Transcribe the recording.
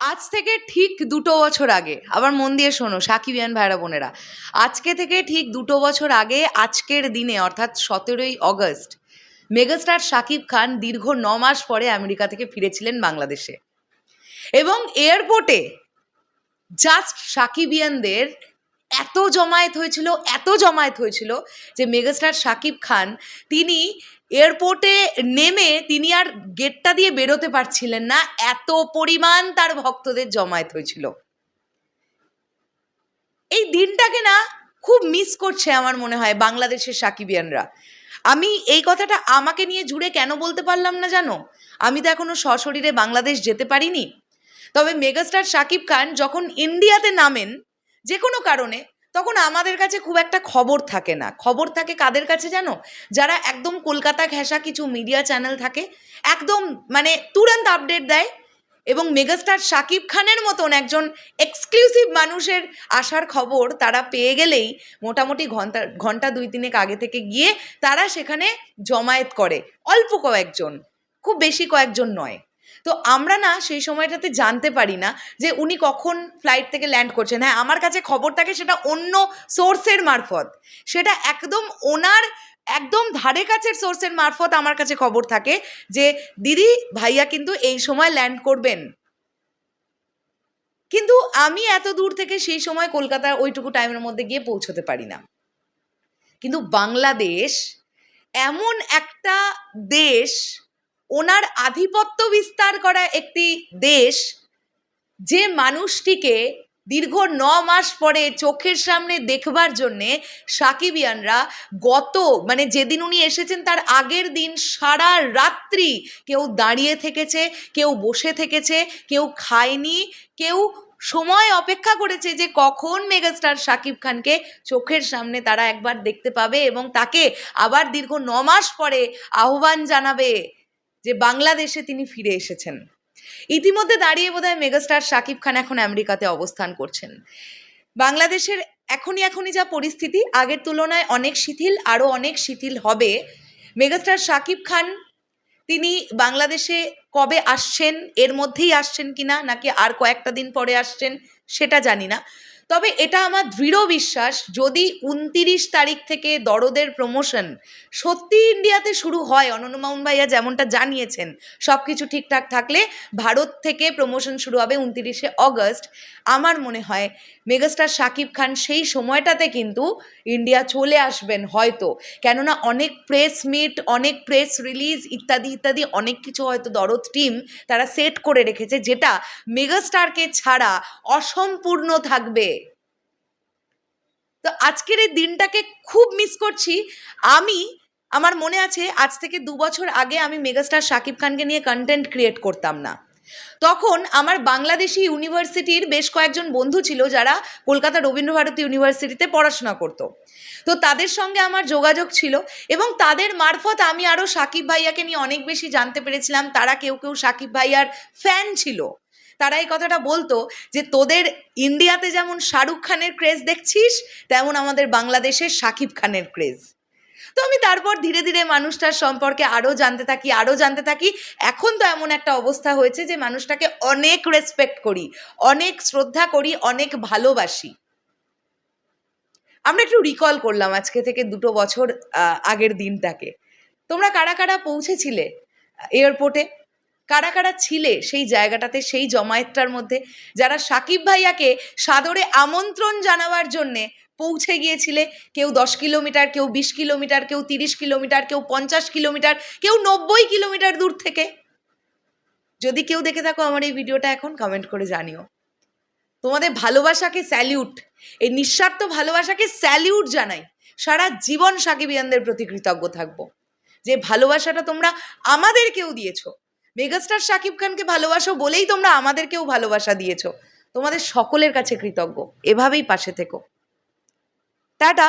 আজ থেকে ঠিক দুটো বছর আগে, আবার মন দিয়ে শোনো সাকিবিয়ান ভাইরা বোনেরা, আজকে থেকে ঠিক দুটো বছর আগে, আজকের দিনে, অর্থাৎ সতেরোই অগস্ট, মেগাস্টার শাকিব খান দীর্ঘ ন মাস পরে আমেরিকা থেকে ফিরেছিলেন বাংলাদেশে। এবং এয়ারপোর্টে জাস্ট সাকিবিয়ানদের এত জমায়েত হয়েছিল, এত জমায়েত হয়েছিল যে মেগাস্টার শাকিব খান, তিনি এয়ারপোর্টে নেমে তিনি আর গেটটা দিয়ে বেরোতে পারছিলেন না। এত পরিমাণ তার ভক্তদের জমায়েত হয়েছিল। এই দিনটাকে না খুব মিস করছে আমার মনে হয় বাংলাদেশের সাকিবিয়ানরা। আমি এই কথাটা আমাকে নিয়ে জুড়ে কেন বলতে পারলাম না জানো? আমি তো এখনও সশরীরে বাংলাদেশ যেতে পারিনি। তবে মেগাস্টার শাকিব খান যখন ইন্ডিয়াতে নামেন, যে কোনো কারণে তখন আমাদের কাছে খুব একটা খবর থাকে না। খবর থাকে কাদের কাছে জানো? যারা একদম কলকাতা ঘেঁষা কিছু মিডিয়া চ্যানেল থাকে, একদম মানে তুরন্ত আপডেট দেয় এবং মেগাস্টার শাকিব খানের মতন একজন এক্সক্লুসিভ মানুষের আসার খবর তারা পেয়ে গেলেই মোটামুটি ঘণ্টা ঘণ্টা দুই তিনেক আগে থেকে গিয়ে তারা সেখানে জমায়েত করে। অল্প কয়েকজন, খুব বেশি কয়েকজন নয়। তো আমরা না সেই সময়টাতে জানতে পারি না যে উনি কখন ফ্লাইট থেকে ল্যান্ড করছেন। হ্যাঁ আমার কাছে খবর থাকে সেটা অন্য সোর্সের মারফত। সেটা একদম ওনার একদম ধারে কাছের সোর্সের মারফত আমার কাছে খবর থাকে যে, দিদি, ভাইয়া কিন্তু এই সময় ল্যান্ড করবেন। কিন্তু আমি এত দূর থেকে সেই সময় কলকাতার ওইটুকু টাইমের মধ্যে গিয়ে পৌঁছতে পারি না। কিন্তু বাংলাদেশ এমন একটা দেশ ওনার আধিপত্য বিস্তার করা একটি দেশ যে মানুষটিকে দীর্ঘ ন মাস পরে চোখের সামনে দেখবার জন্যে সাকিবিয়ানরা গত মানে যেদিন উনি এসেছেন তার আগের দিন সারা রাত্রি কেউ দাঁড়িয়ে থেকেছে, কেউ বসে থেকেছে, কেউ খায়নি, কেউ সময় অপেক্ষা করেছে যে কখন মেগাস্টার শাকিব খানকে চোখের সামনে তারা একবার দেখতে পাবে এবং তাকে আবার দীর্ঘ ন মাস পরে আহ্বান জানাবে। যে বাংলাদেশে তিনি ফিরে এসেছেন। ইতিমধ্যে দাঁড়িয়ে বোধহয় মেগাস্টার শাকিব খান এখন আমেরিকাতে অবস্থান করছেন। বাংলাদেশের এখনই এখনই যা পরিস্থিতি, আগের তুলনায় অনেক শিথিল, আরও অনেক শিথিল হবে। মেগাস্টার শাকিব খান, তিনি বাংলাদেশে কবে আসছেন, এর মধ্যেই আসছেন কিনা, নাকি আর কয়েকটা দিন পরে আসছেন, সেটা জানি না। তবে এটা আমার দৃঢ় বিশ্বাস, যদি উনতিরিশ তারিখ থেকে দরদের প্রমোশন সত্যি ইন্ডিয়াতে শুরু হয়, অনন্য মাউন ভাইয়া যেমনটা জানিয়েছেন সব কিছু ঠিকঠাক থাকলে ভারত থেকে প্রমোশন শুরু হবে উনতিরিশে অগস্ট। আমার মনে হয় মেগাস্টার শাকিব খান সেই সময়টাতে কিন্তু ইন্ডিয়া চলে আসবেন হয়তো। কেননা অনেক প্রেস মিট অনেক প্রেস রিলিজ ইত্যাদি ইত্যাদি, অনেক কিছু হয়তো দরদ টিম তারা সেট করে রেখেছে, যেটা মেগাস্টারকে ছাড়া অসম্পূর্ণ থাকবে। তো আজকের এই দিনটাকে খুব মিস করছি। আমি, আমার মনে আছে আজ থেকে দু বছর আগে আমি মেগাস্টার শাকিব খানকে নিয়ে কন্টেন্ট ক্রিয়েট করতাম না। তখন আমার বাংলাদেশি ইউনিভার্সিটির বেশ কয়েকজন বন্ধু ছিল যারা কলকাতা রবীন্দ্রভারতী ইউনিভার্সিটিতে পড়াশোনা করতো। তো তাদের সঙ্গে আমার যোগাযোগ ছিল এবং তাদের মারফত আমি আরও সাকিব ভাইয়াকে নিয়ে অনেক বেশি জানতে পেরেছিলাম। তারা কেউ কেউ সাকিব ভাইয়ার ফ্যান ছিল। তারা এই কথাটা বলতো যে, তোদের ইন্ডিয়াতে যেমন শাহরুখ খানের ক্রেজ দেখছিস, তেমন আমাদের বাংলাদেশের সাকিব খানের ক্রেজ তো আমি তারপর ধীরে ধীরে মানুষটার সম্পর্কে আরও জানতে থাকি আরও জানতে থাকি। এখন তো এমন একটা অবস্থা হয়েছে যে, মানুষটাকে অনেক রেসপেক্ট করি, অনেক শ্রদ্ধা করি, অনেক ভালোবাসি। আমরা একটু রিকল করলাম আজকে থেকে দুটো বছর আগের দিনটাকে। তোমরা কারা কারা পৌঁছেছিলে এয়ারপোর্টে কারা কারা ছিলে সেই জায়গাটাতে, সেই জমায়েতটার মধ্যে? যারা সাকিব ভাইয়াকে সাদরে আমন্ত্রণ জানাবার জন্যে পৌঁছে গিয়েছিলে, কেউ দশ কিলোমিটার, কেউ বিশ কিলোমিটার, কেউ তিরিশ কিলোমিটার, কেউ পঞ্চাশ কিলোমিটার, কেউ নব্বই কিলোমিটার দূর থেকে? যদি কেউ দেখে থাকো আমার এই ভিডিওটা এখন কমেন্ট করে জানিও। তোমাদের ভালোবাসাকে স্যালিউট এই নিঃস্বার্থ ভালোবাসাকে স্যালিউট জানাই। সারা জীবন সাকিবিয়ানদের প্রতি কৃতজ্ঞ থাকব। যে ভালোবাসাটা তোমরা আমাদেরকেও দিয়েছ মেগাস্টার শাকিব খানকে ভালোবাসো বলেই তোমরা আমাদেরকেও ভালোবাসা দিয়েছ। তোমাদের সকলের কাছে কৃতজ্ঞ। এভাবেই পাশে থেকো। টাটা।